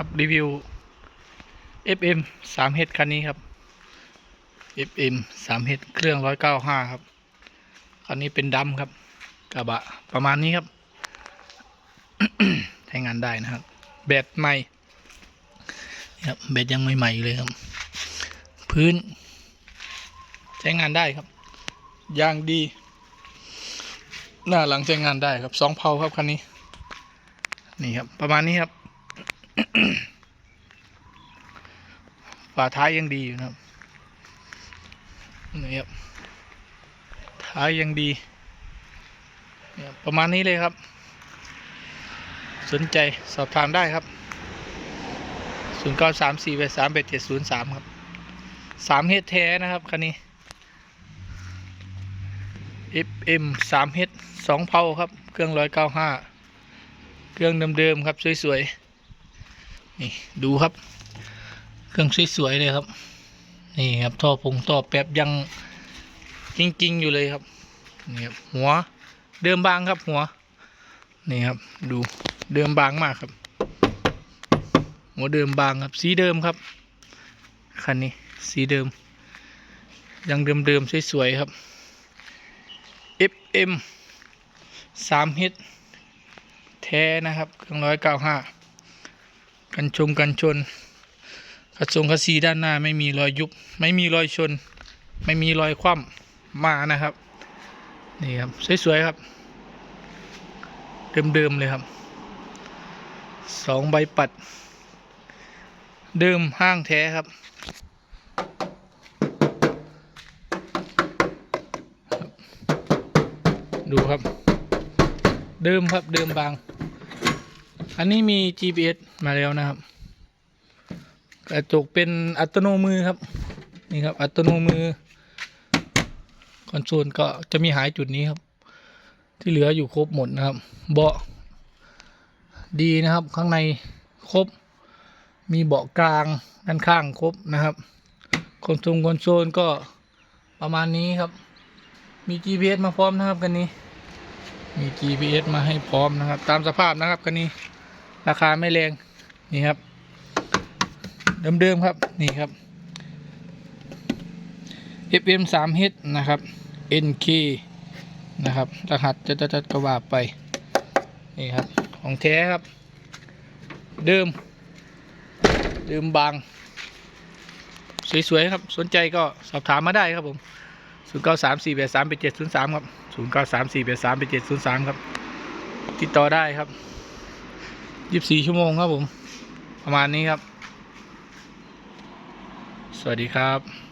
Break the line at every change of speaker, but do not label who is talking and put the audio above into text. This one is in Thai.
ครับรีวิว FM 3 h คันนี้ครับ FM 3 h เครื่อง 195 ครับ คันนี้เป็นดำครับ กระบะประมาณนี้ครับ ใช้งานได้นะครับ แบตใหม่ครับแบตยังใหม่ๆอยู่เลยครับ พื้น ใช้งานได้ครับ ยางดี หน้าหลังใช้งานได้ครับสองเพาครับคันนี้ นี่ครับ ประมาณนี้ครับ ฝาท้ายยังดีอยู่นะครับนี่ครับท้ายยังดีเนี่ยประมาณนี้เลยครับ สนใจสอบถามได้ครับ 0 9 3 4 8 3 8 7 0 3 ครับ 3 เฮดแท้นะครับ คันนี้ FM 3 เฮด2เพาครับ เครื่อง 195 เครื่องเดิมๆครับ สวย ๆ นี่ดูครับ เครื่องสวยๆเลยครับ นี่ครับท่อพงท่อแป๊บยังจริงๆอยู่เลยครับนี่ครับหัวเดิมบางครับหัวนี่ครับดูเดิมบางมากครับ หัวเดิมบางครับ สีเดิมครับคันนี้สีเดิม ยังเดิมๆสวยๆครับ FM 3 h แท้นะครับเครื่องร้อยเก้าห้า กันชมกันชนกระทรงกระซีด้านหน้าไม่มีรอยยุบ ไม่มีรอยชน ไม่มีรอยคว่ำมานะครับ นี่ครับ สวยๆครับ เดิมๆเลยครับสองใบปัด เดิมห้างแท้ครับดูครับ เดิมครับเดิมบาง อันนี้มี GPS มาแล้วนะครับ กระจกเป็นอัตโนมือครับ นี่ครับ อัตโนมือ คอนโซลก็จะมีหายจุดนี้ครับ ที่เหลืออยู่ครบหมดนะครับ เบาะดีนะครับ ข้างในครบ มีเบาะกลางด้านข้างครบนะครับ คอนโซลคอนโซลก็ประมาณนี้ครับ มี GPS มาพร้อมนะครับ กันนี้มี GPS มาให้พร้อมนะครับ ตามสภาพนะครับคันนี้ ราคาไม่แรงนี่ครับ เดิมๆครับนี่ครับ FM 3 h นะครับ NK นะครับ รหัสจะจะจะกระว่าไป นี่ครับ ของแท้ครับ เดิม เดิมบาง สวย ๆ ครับ สนใจก็สอบถามมาได้ครับผม 0 9 3 4 8 3 8 7 0 3 ครับ 0 9 3 4 8 3 8 7 0 3 ครับ ติดต่อได้ครับ ยี่สิบสี่ชั่วโมงครับผม ประมาณนี้ครับ สวัสดีครับ